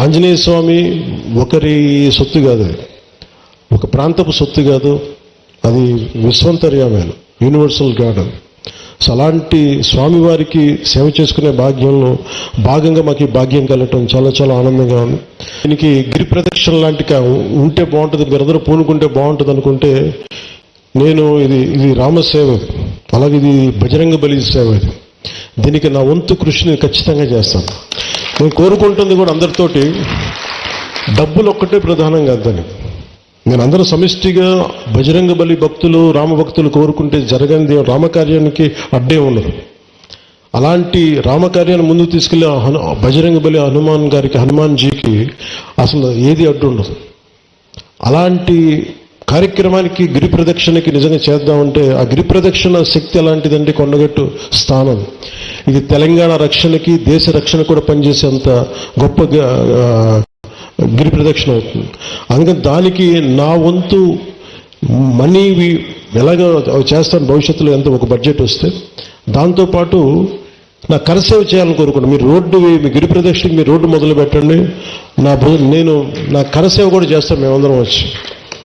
ఆంజనేయ స్వామి ఒకరి సొత్తు కాదు. ఒక ప్రాంతపు సొత్తు కాదు. అది విశ్వంతర్యామైన యూనివర్సల్ గాడ్ సో అలాంటి స్వామివారికి సేవ చేసుకునే భాగ్యంలో భాగంగా మాకు ఈ భాగ్యం కలగటం చాలా చాలా ఆనందంగా ఉంది. దీనికి గిరి ప్రదక్షిణ లాంటిగా ఉంటే బాగుంటుంది మీరందరూ పూనుకుంటే బాగుంటుంది అనుకుంటే నేను ఇది ఇది రామసేవ అలాగే ఇది బజరంగ బలి సేవ ఇది. దీనికి నా వంతు కృషిని ఖచ్చితంగా చేస్తాను. నేను కోరుకుంటుంది కూడా అందరితోటి డబ్బులు ఒక్కటే ప్రధానం కాదని నేను అందరూ సమిష్టిగా బజరంగ బలి భక్తులు రామ భక్తులు కోరుకుంటే జరగనిది రామకార్యానికి అడ్డే ఉండదు అలాంటి రామకార్యాన్ని ముందు తీసుకెళ్ళే హను బజరంగ బలి హనుమాన్ గారికి హనుమాన్జీకి అసలు ఏది అడ్డు ఉండదు. అలాంటి కార్యక్రమానికి గిరి ప్రదక్షిణకి నిజంగా చేద్దామంటే ఆ గిరి ప్రదక్షిణ శక్తి ఎలాంటిదంటే కొండగట్టు స్థానం. ఇది తెలంగాణ రక్షణకి దేశ రక్షణ కూడా పనిచేసేంత గొప్ప గిరి ప్రదక్షిణ అవుతుంది. అందుకని దానికి నా వంతు మనీ ఎలాగో అవి చేస్తాను భవిష్యత్తులో ఎంత ఒక బడ్జెట్ వస్తే దాంతోపాటు నా కరసేవ చేయాలని కోరుకున్నాను మీరు రోడ్డు మీ గిరి ప్రదక్షిణకి మీరు రోడ్డు మొదలు పెట్టండి నా నేను నా కరసేవ కూడా చేస్తాను మేమందరం వచ్చి.